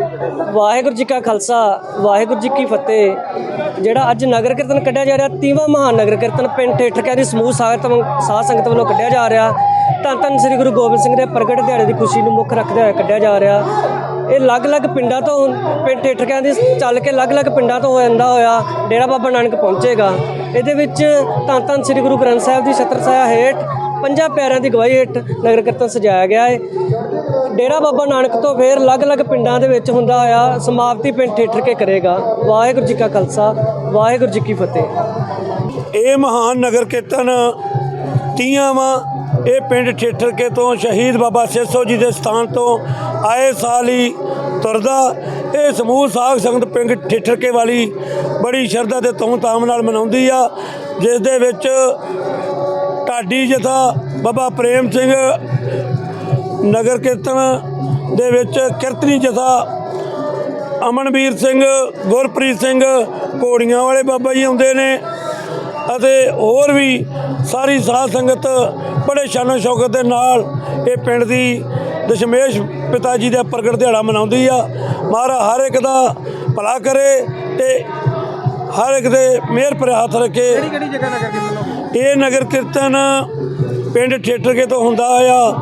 ਵਾਹਿਗੁਰੂ ਜੀ ਕਾ ਖਾਲਸਾ, ਵਾਹਿਗੁਰੂ ਜੀ ਕੀ ਫਤਿਹ। ਜਿਹੜਾ ਅੱਜ ਨਗਰ ਕੀਰਤਨ ਕੱਢਿਆ ਜਾ ਰਿਹਾ, ਤੀਵਾਂ ਮਹਾਨ ਨਗਰ ਕੀਰਤਨ ਪਿੰਡ ਠੇਠਕਿਆਂ ਦੀ ਸਮੂਹ ਸਾਧ ਸਾਧ ਸੰਗਤ ਵੱਲੋਂ ਕੱਢਿਆ ਜਾ ਰਿਹਾ। ਧੰਨ ਧੰਨ ਸ੍ਰੀ ਗੁਰੂ ਗੋਬਿੰਦ ਸਿੰਘ ਦੇ ਪ੍ਰਗਟ ਦਿਹਾੜੇ ਦੀ ਖੁਸ਼ੀ ਨੂੰ ਮੁੱਖ ਰੱਖਦੇ ਹੋਏ ਕੱਢਿਆ ਜਾ ਰਿਹਾ। ਇਹ ਅਲੱਗ-ਅਲੱਗ ਪਿੰਡਾਂ ਤੋਂ ਪਿੰਡ ਠੇਠਕਿਆਂ ਦੀ ਚੱਲ ਕੇ ਅਲੱਗ-ਅਲੱਗ ਪਿੰਡਾਂ ਤੋਂ ਹੋ ਜਾਂਦਾ ਹੋਇਆ, ਡੇਰਾ ਬਾਬਾ ਨਾਨਕ ਪਹੁੰਚੇਗਾ। ਇਹਦੇ ਵਿੱਚ ਧੰਨ ਧੰਨ ਸ੍ਰੀ ਗੁਰੂ ਗ੍ਰੰਥ ਸਾਹਿਬ ਦੀ ਛਤਰ ਛਾਇਆ ਹੇਠ ਪੰਜਾਂ ਪੈਰਾਂ ਦੀ ਗਵਾਹੀ ਹੇਠ ਨਗਰ ਕੀਰਤਨ ਸਜਾਇਆ ਗਿਆ ਹੈ ਡੇਰਾ ਬਾਬਾ ਨਾਨਕ ਤੋਂ ਫੇਰ ਅਲੱਗ-ਅਲੱਗ ਪਿੰਡਾਂ ਦੇ ਵਿੱਚ ਹੁੰਦਾ ਹੋਇਆ ਸਮਾਪਤੀ ਪਿੰਡ ਠੇਠਰ ਕੇ ਕਰੇਗਾ। ਵਾਹਿਗੁਰੂ ਜੀ ਕਾ ਖਾਲਸਾ, ਵਾਹਿਗੁਰੂ ਜੀ ਕੀ ਫਤਿਹ। ਇਹ ਮਹਾਨ ਨਗਰ ਕੀਰਤਨ ਤੀਆਂ ਵਾ ਇਹ ਪਿੰਡ ਠੇਠਰ ਕੇ ਤੋਂ ਸ਼ਹੀਦ ਬਾਬਾ ਸੇਸੋ ਜੀ ਦੇ ਸਥਾਨ ਤੋਂ ਆਏ ਸਾਲ ਹੀ ਤੁਰਦਾ। ਇਹ ਸਮੂਹ ਸਾਧ ਸੰਗਤ ਪਿੰਡ ਠੇਠਰਕੇ ਵਾਲੀ ਬੜੀ ਸ਼ਰਧਾ ਤੇ ਧੂਮ-ਧਾਮ ਨਾਲ ਮਨਾਉਂਦੀ ਆ, ਜਿਸ ਦੇ ਵਿੱਚ ਢਾਡੀ ਜਥਾ ਬਾਬਾ ਪ੍ਰੇਮ ਸਿੰਘ ਨਗਰ ਕੀਰਤਨ ਦੇ ਵਿੱਚ ਕੀਰਤਨੀ ਜਥਾ ਅਮਨਵੀਰ ਸਿੰਘ, ਗੁਰਪ੍ਰੀਤ ਸਿੰਘ, ਘੋੜੀਆਂ ਵਾਲੇ ਬਾਬਾ ਜੀ ਆਉਂਦੇ ਨੇ ਅਤੇ ਹੋਰ ਵੀ ਸਾਰੀ ਸਾਧ ਸੰਗਤ ਬੜੇ ਸ਼ਾਨੋ ਸ਼ੌਕਤ ਦੇ ਨਾਲ ਇਹ ਪਿੰਡ ਦੀ ਦਸ਼ਮੇਸ਼ ਪਿਤਾ ਜੀ ਦਾ ਪ੍ਰਗਟ ਦਿਹਾੜਾ ਮਨਾਉਂਦੀ ਆ। ਮਹਾਰਾਜ ਹਰ ਇੱਕ ਦਾ ਭਲਾ ਕਰੇ ਤੇ ਹਰ ਇੱਕ ਦੇ ਮਿਹਰ ਪਰ ਹੱਥ ਰੱਖੇ। ਕਿਹੜੀ ਜਗ੍ਹਾ ਨਗਰ ਕੀਰਤਨ ਹੋਊਗਾ ਇਹ ਨਗਰ ਕੀਰਤਨ ਪਿੰਡ ਠੇਠਰਕੇ ਤੋਂ ਹੁੰਦਾ ਆ